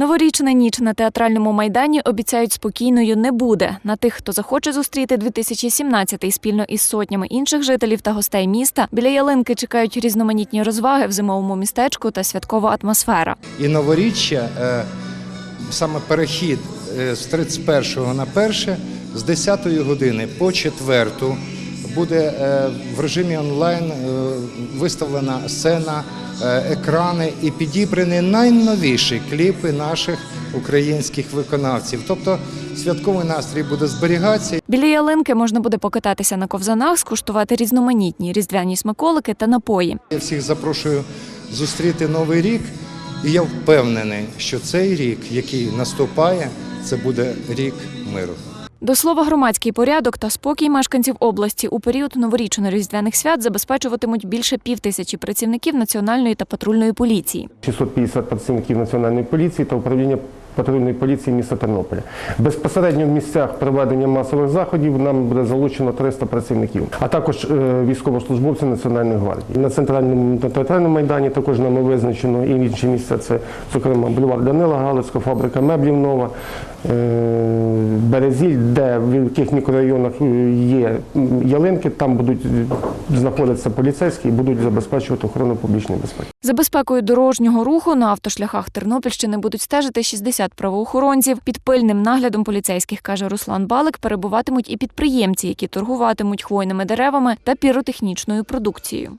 Новорічна ніч на театральному майдані обіцяють спокійною не буде. На тих, хто захоче зустріти 2017-й спільно із сотнями інших жителів та гостей міста, біля ялинки чекають різноманітні розваги в зимовому містечку та святкова атмосфера. І новоріччя, е, саме перехід е, з 31 на 1, з 10 години по 4 буде е, в режимі онлайн е, виставлена сцена, е, екрани і підібрані найновіші кліпи наших українських виконавців. Тобто святковий настрій буде зберігатися. Біля ялинки можна буде покататися на ковзанах, скуштувати різноманітні різдвяні смаколики та напої. Я всіх запрошую зустріти новий рік, і я впевнений, що цей рік, який наступає, це буде рік миру. До слова, громадський порядок та спокій мешканців області у період новорічно-різдвяних свят забезпечуватимуть більше півтисячі працівників національної та патрульної поліції. 650 працівників національної поліції та управління патрульної поліції міста Тернополя. Безпосередньо в місцях проведення масових заходів нам буде залучено 300 працівників, а також е, військовослужбовці Національної гвардії. На центральному та театральному майдані також нами визначено і інші місця. Це, зокрема, бульвар Данила Галицького, фабрика меблів нова, е, Березіль, де в яких мікрорайонах е, є ялинки, там будуть знаходитися поліцейські і будуть забезпечувати охорону публічної безпеки. За безпекою дорожнього руху на автошляхах Тернопільщини будуть стежити 60 правоохоронців. Під пильним наглядом поліцейських, каже Руслан Балик, перебуватимуть і підприємці, які торгуватимуть хвойними деревами та піротехнічною продукцією.